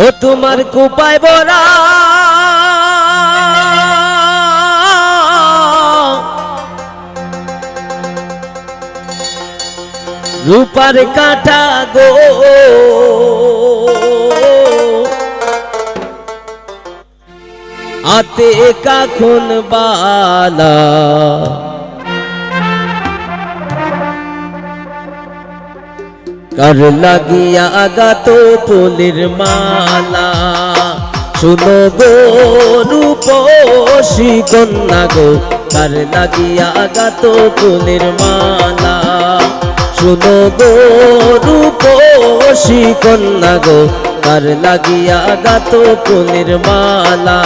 ও তোমার কুপায় বরা রূপার কাটা গো। আতে কাখন বালা। কর লাগিয়া গাত ফুলের মালা শুনো গো রূপসী কন্যা গো কার লাগিয়া গাত ফুলের মালা শুনো গো রূপসী কন্যা গো কার লাগিয়া গাত ফুলের মালা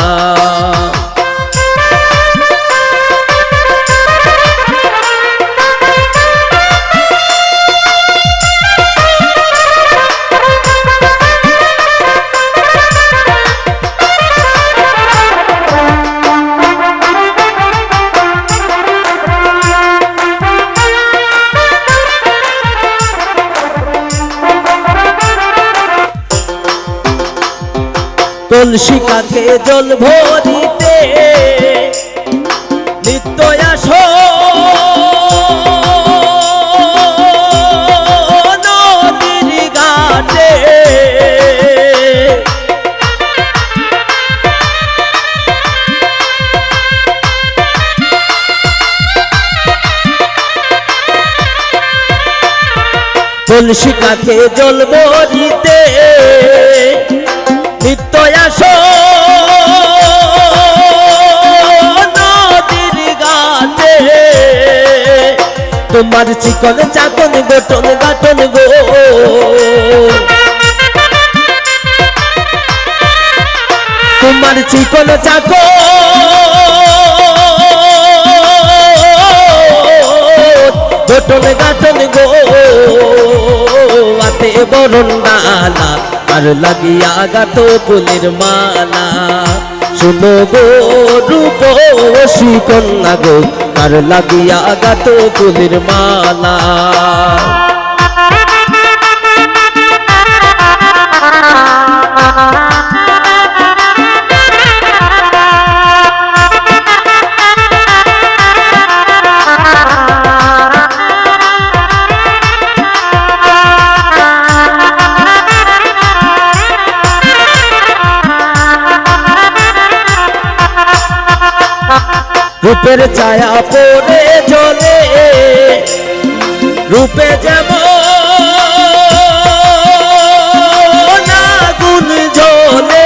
তুলসী কাকে জল ভরিতে নিত্য আসো। কাকে জল ভরিতে তোমার চিকন চাকন গঠন গাঠন গো। তোমার চিকন চাকন গঠন গাঠন গো। আতে বরণ ডালা আর লাগিয়া গাত ফুলের মালা। শুনো গো রূপ কন্যা গো আর লাগিয়া গাত ফুলের মালা। রূপের ছায়া পড়ে চলে। রূপে যাব গুণ জ্বলে।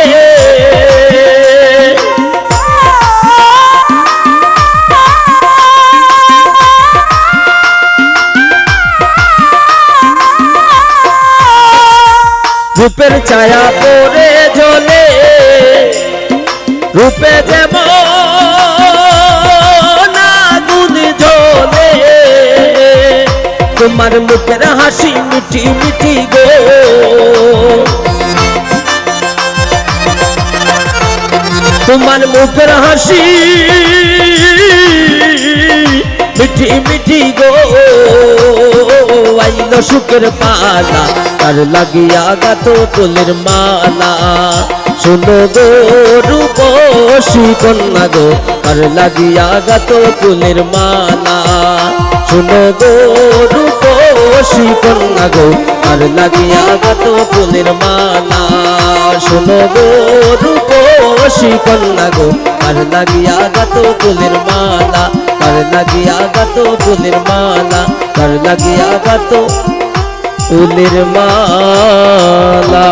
রূপের ছায়া পড়ে জ্বলে রূপে যাব তোমার মুখের হাসি মিঠি মিঠি গো। তোমার মুখের হাসি মিঠি মিঠি গো। আইল সুখের পালা, তার লাগিয়া গাত ফুলের মালা। শুনো গো রূপসী কন্যা গো, তার লাগিয়া গাত ফুলের মালা। শুনো গো রূপসী কন্যা গো তার লাগিয়া গাত ফুলের মালা। শুনো গো রূপসী কন্যা গো তার লাগিয়া গাত ফুলের মালা তার লাগিয়া গাত ফুলের মালা তার লাগিয়া গাত ফুলের মালা।